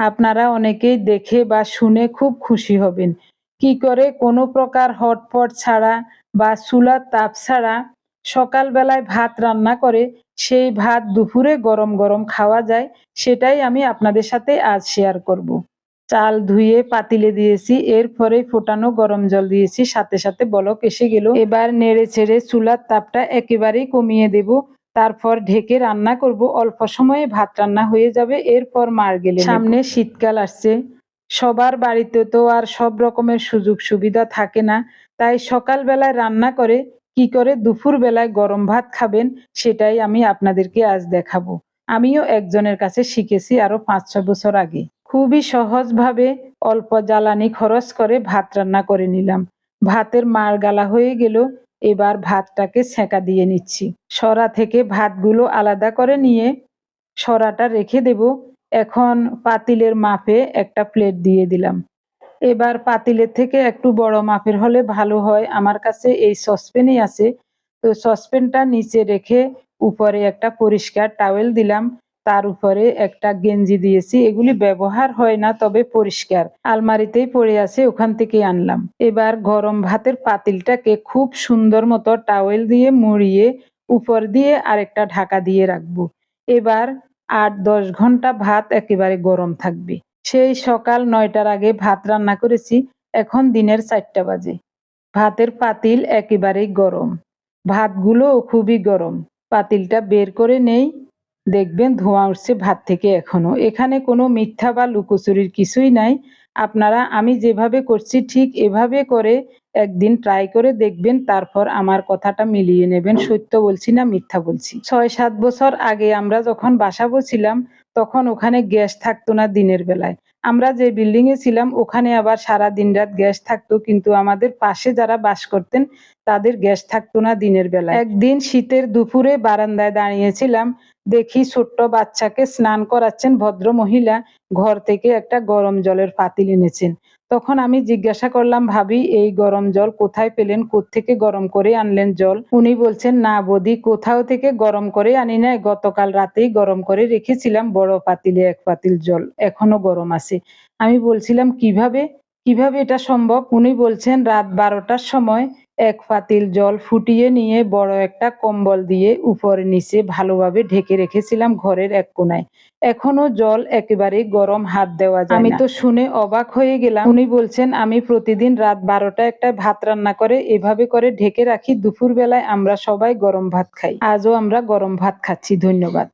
আপনারা অনেকেই দেখে বা শুনে খুব খুশি হবেন। কি করে কোনো প্রকার হটপট ছাড়া বা চুলার তাপ ছাড়া সকালবেলায় ভাত রান্না করে, সেই ভাত দুপুরে গরম গরম খাওয়া যায়, সেটাই আমি আপনাদের সাথে আজ শেয়ার করব। চাল ধুয়ে পাতিলে দিয়েছি, এরপরে ফোটানো গরম জল দিয়েছি, সাথে সাথে বলক এসে গেল। এবার নেড়ে ছেড়ে চুলার তাপটা একেবারেই কমিয়ে দেব। তারপর ঢেকে রান্না করব। অল্প সময়ে ভাত রান্না হয়ে যাবে। এরপর মার গেলে সামনে শীতকাল আসছে। সবার বাড়িতে তো আর সব রকমের সুযোগ সুবিধা থাকে না। তাই সকালবেলায় রান্না করে, কি করে দুপুর বেলায় গরম ভাত খাবেন সেটাই আমি আপনাদেরকে আজ দেখাবো। আমিও একজনের কাছে শিখেছি আরও পাঁচ ছ বছর আগে। খুবই সহজভাবে অল্প জ্বালানি খরচ করে ভাত রান্না করে নিলাম। ভাতের মার গালা হয়ে গেল। এবার ভাতটাকে সেঁকা দিয়ে নিচ্ছি। সরা থেকে ভাতগুলো আলাদা করে নিয়ে সরাটা রেখে দেব। এখন পাতিলের মাপে একটা প্লেট দিয়ে দিলাম। এবার পাতিলের থেকে একটু বড় মাপের হলে ভালো হয়। আমার কাছে এই সসপ্যানই আছে। তো সসপ্যানটা নিচে রেখে উপরে একটা পরিষ্কার টাওয়েল দিলাম। তার উপরে একটা গেঞ্জি দিয়েছি। এগুলি ব্যবহার হয় না, তবে পরিষ্কার। আলমারিতেই পড়ে আছে, ওখান থেকে আনলাম। এবার গরম ভাতের পাতিলটাকে খুব সুন্দর মতো টাওয়েল দিয়ে মুড়িয়ে উপর দিয়ে আরেকটা ঢাকা দিয়ে রাখব। এবার আট দশ ঘণ্টা ভাত একেবারে গরম থাকবে। সেই সকাল নয়টার আগে ভাত রান্না করেছি, এখন দিনের চারটা বাজে। ভাতের পাতিল একেবারেই গরম। ভাতগুলোও খুবই গরম। পাতিলটা বের করে নেই দেখবেন ধোঁয়া উঠছে ভাত থেকে এখনও এখানে কোনো মিথ্যা বা লুকোচুরির কিছুই নাই। আপনারা, আমি যেভাবে করছি ঠিক এভাবে করে একদিন ট্রাই করে দেখবেন, তারপর আমার কথাটা মিলিয়ে নেবেন। সত্য বলছি না মিথ্যা বলছি। ছয় সাত বছর আগে আমরা যখন বাসা বছিলাম তখন ওখানে গ্যাস থাকতো না দিনের বেলায়। আমরা যে বিল্ডিং এ ছিলাম, ওখানে আবার সারা দিন রাত গ্যাস থাকতো, কিন্তু আমাদের পাশে যারা বাস করতেন, তাদের গ্যাস থাকতো না দিনের বেলা একদিন শীতের দুপুরে বারান্দায় দাঁড়িয়েছিলাম, দেখি ছোট্ট বাচ্চাকে স্নান করাচ্ছেন ভদ্র মহিলা ঘর থেকে একটা গরম জলের পাতিল এনেছেন। তখন আমি জিজ্ঞাসা করলাম, ভাবি, এই গরম জল কোথায় পেলেন? থেকে গরম করে আনলেন জল? উনি বলছেন, না বদি, কোথাও থেকে গরম করে আনি নাই। গতকাল রাতেই গরম করে রেখেছিলাম বড় পাতিলে এক পাতিল জল। এখনও গরম আছে। আমি বলছিলাম, কীভাবে? কীভাবে এটা সম্ভব? উনি বলছেন রাত বারোটার সময় এক পাতিল জল ফুটিয়ে নিয়ে বড় একটা কম্বল দিয়ে উপরে নিচে ভালোভাবে ঢেকে রেখেছিলাম ঘরের এক কোনায়। এখনও জল একেবারে গরম হাত দেওয়া যায় আমি তো শুনে অবাক হয়ে গেলাম। উনি বলছেন আমি প্রতিদিন রাত বারোটা একটা ভাত রান্না করে এভাবে করে ঢেকে রাখি। দুপুর বেলায় আমরা সবাই গরম ভাত খাই। আজও আমরা গরম ভাত খাচ্ছি। ধন্যবাদ।